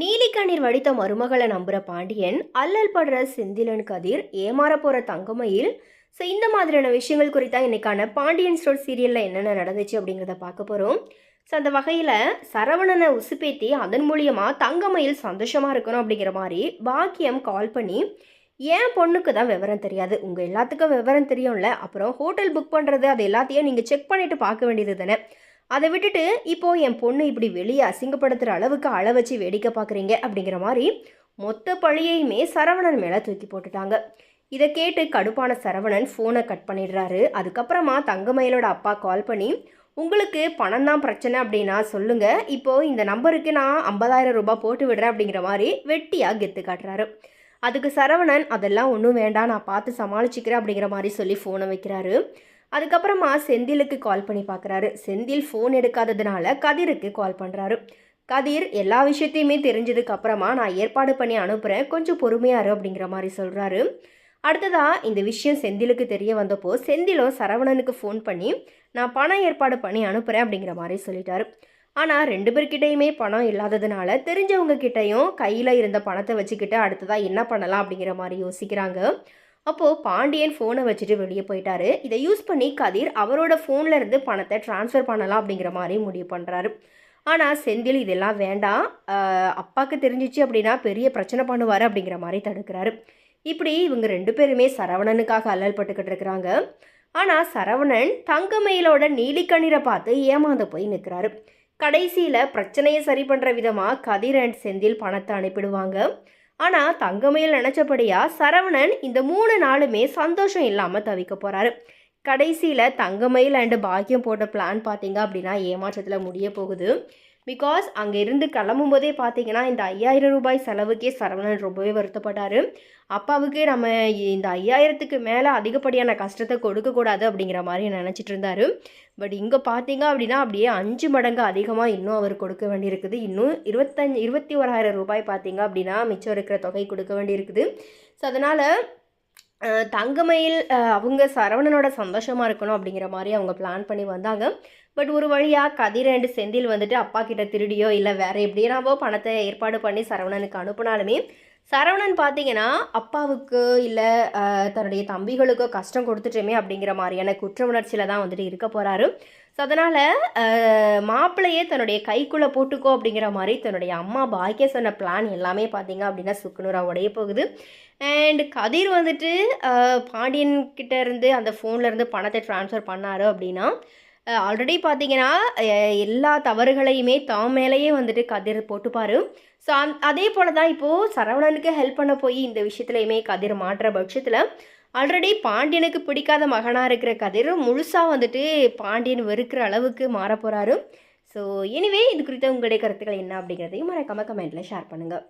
நீலிக்கண்ணீர் வடித்த மருமகளை நம்புற பாண்டியன் அல்லல் படுற செந்திலன் கதிர் ஏமாற போற தங்கமயில். ஸோ இந்த மாதிரியான விஷயங்கள் குறித்தா இன்னைக்கான பாண்டியன் ஸ்டோர் சீரியலில் என்னென்ன நடந்துச்சு அப்படிங்கிறத பார்க்க போகிறோம் ஸோ அந்த வகையில் சரவணனை உசுப்பேத்தி அதன் மூலியமாக தங்கமயில் சந்தோஷமாக இருக்கணும் அப்படிங்கிற மாதிரி பாக்கியம் கால் பண்ணி என் பொண்ணுக்கு தான் விவரம் தெரியாது. உங்கள் எல்லாத்துக்கும் விவரம் தெரியும்ல. அப்புறம் ஹோட்டல் புக் பண்ணுறது அது எல்லாத்தையும் நீங்கள் செக் பண்ணிவிட்டு பார்க்க வேண்டியது தானே. அதை விட்டுட்டு இப்போது என் பொண்ணு இப்படி வெளியே அசிங்கப்படுத்துகிற அளவுக்கு அள வச்சு வேடிக்கை பார்க்குறீங்க அப்படிங்கிற மாதிரி மொத்த பழியையுமே சரவணன் மேலே தூக்கி போட்டுட்டாங்க. இதை கேட்டு கடுப்பான சரவணன் ஃபோனை கட் பண்ணிடுறாரு. அதுக்கப்புறமா தங்கமயிலோட அப்பா கால் பண்ணி உங்களுக்கு பணம் தான் பிரச்சனை அப்படின்னா சொல்லுங்கள் இப்போது இந்த நம்பருக்கு நான் ஐம்பதாயிரம் ரூபாய் போட்டு விடுறேன் அப்படிங்கிற மாதிரி வெட்டியாக கெத்து காட்டுறாரு. அதுக்கு சரவணன் அதெல்லாம் ஒன்றும் வேண்டாம். நான் பார்த்து சமாளிச்சுக்கிறேன் அப்படிங்கிற மாதிரி சொல்லி ஃபோனை வைக்கிறாரு. அதுக்கப்புறமா செந்திலுக்கு கால் பண்ணி பார்க்குறாரு செந்தில் ஃபோன் எடுக்காததுனால கதிருக்கு கால் பண்ணுறாரு கதிர் எல்லா விஷயத்தையுமே தெரிஞ்சதுக்கு அப்புறமா நான் ஏற்பாடு பண்ணி அனுப்புகிறேன் கொஞ்சம் பொறுமையாரு அப்படிங்கிற மாதிரி சொல்கிறாரு அடுத்ததாக இந்த விஷயம் செந்திலுக்கு தெரிய வந்தப்போ செந்திலும் சரவணனுக்கு ஃபோன் பண்ணி நான் பணம் ஏற்பாடு பண்ணி அனுப்புகிறேன் அப்படிங்கிற மாதிரி சொல்லிட்டாரு. ஆனால் ரெண்டு பேர்கிட்டையுமே பணம் இல்லாததுனால தெரிஞ்சவங்க கிட்டேயும் கையில் இருந்த பணத்தை வச்சுக்கிட்டு அடுத்ததாக என்ன பண்ணலாம் அப்படிங்கிற மாதிரி யோசிக்கிறாங்க. அப்போது பாண்டியன் ஃபோனை வச்சுட்டு வெளியே போயிட்டாரு. இதை யூஸ் பண்ணி கதிர் அவரோட ஃபோனில் இருந்து பணத்தை ட்ரான்ஸ்ஃபர் பண்ணலாம் அப்படிங்கிற மாதிரி முடிவு பண்ணுறாரு ஆனால் செந்தில் இதெல்லாம் வேண்டாம். அப்பாவுக்கு தெரிஞ்சிச்சு அப்படின்னா பெரிய பிரச்சனை பண்ணுவார் அப்படிங்கிற மாதிரி தடுக்கிறாரு. இப்படி இவங்க ரெண்டு பேருமே சரவணனுக்காக அல்லல் பட்டுக்கிட்டு இருக்கிறாங்க. ஆனால் சரவணன் தங்கமயிலோட நீலிக்கண்ணீரை பார்த்து ஏமாந்து போய் நிற்கிறாரு கடைசியில் பிரச்சனையை சரி பண்ணுற விதமாக கதிர் அண்ட் செந்தில் பணத்தை அனுப்பிடுவாங்க. ஆனால் தங்கமயில் நினச்சபடியா சரவணன் இந்த மூணு நாளுமே சந்தோஷம் இல்லாமல் தவிக்க போகிறாரு கடைசியில் தங்கமயில் அண்டு பாக்கியம் போட்ட பிளான் பார்த்தீங்க அப்படின்னா ஏமாற்றத்தில் முடிய போகுது. பிகாஸ் அங்கே இருந்து கிளம்பும் போதே பார்த்தீங்கன்னா இந்த ஐயாயிரம் ரூபாய் செலவுக்கே சரவணன் ரொம்பவே வருத்தப்பட்டார். அப்பாவுக்கு நம்ம இந்த ஐயாயிரத்துக்கு மேலே அதிகப்படியான கஷ்டத்தை கொடுக்கக்கூடாது அப்படிங்கிற மாதிரி நினச்சிட்டு இருந்தார். பட் இங்கே பார்த்தீங்க அப்படின்னா அப்படியே அஞ்சு மடங்கு அதிகமாக இன்னும் அவர் கொடுக்க வேண்டியிருக்குது. இன்னும் இருபத்தஞ்சு இருபத்தி ஓராயிரம் ரூபாய் பார்த்தீங்க அப்படின்னா மிச்சம் இருக்கிற தொகை கொடுக்க வேண்டியிருக்குது. ஸோ அதனால் தங்கமயில் அவங்க சரவணனோட சந்தோஷமாக இருக்கணும் அப்படிங்கிற மாதிரி அவங்க பிளான் பண்ணி வந்தாங்க. பட் ஒரு வழியாக கதிர் அண்டு செந்தில் வந்துட்டு அப்பா கிட்ட திருடியோ இல்லை வேற எப்படியாவோ பணத்தை ஏற்பாடு பண்ணி சரவணனுக்கு அனுப்புனாலுமே சரவணன் பார்த்தீங்கன்னா அப்பாவுக்கு இல்லை தன்னுடைய தம்பிகளுக்கோ கஷ்டம் கொடுத்துட்டோமே அப்படிங்கிற மாதிரியான குற்ற உணர்ச்சியில் தான் வந்துட்டு இருக்க போகிறாரு ஸோ அதனால் மாப்பிள்ளையே தன்னுடைய கைக்குள்ளே போட்டுக்கோ அப்படிங்கிற மாதிரி தன்னுடைய அம்மா பாக்கிய சொன்ன பிளான் எல்லாமே பார்த்தீங்க அப்படின்னா சுக்குநூறாக உடைய போகுது. அண்ட் கதிர் வந்துட்டு பாண்டியன்கிட்ட பாண்டியன் இருந்து அந்த ஃபோன்லேருந்து பணத்தை ட்ரான்ஸ்ஃபர் பண்ணாரு அப்படின்னா ஆல்ரெடி பார்த்தீங்கன்னா எல்லா தவறுகளையுமே தாம் மேலேயே வந்துட்டு கதிர் போட்டுப்பாரு. ஸோ அந் அதே போல தான் இப்போது சரவணனுக்கு ஹெல்ப் பண்ண போய் இந்த விஷயத்துலையுமே கதிர் மாற்றுற பட்சத்தில் ஆல்ரெடி பாண்டியனுக்கு பிடிக்காத மகனாக இருக்கிற கதிர் முழுசாக வந்துட்டு பாண்டியன் வெறுக்கிற அளவுக்கு மாற போகிறாரு ஸோ எனிவே இது குறித்த உங்களுடைய கருத்துக்கள் என்ன அப்படிங்கிறதையும் மறக்காம கமெண்ட்டில் ஷேர் பண்ணுங்கள்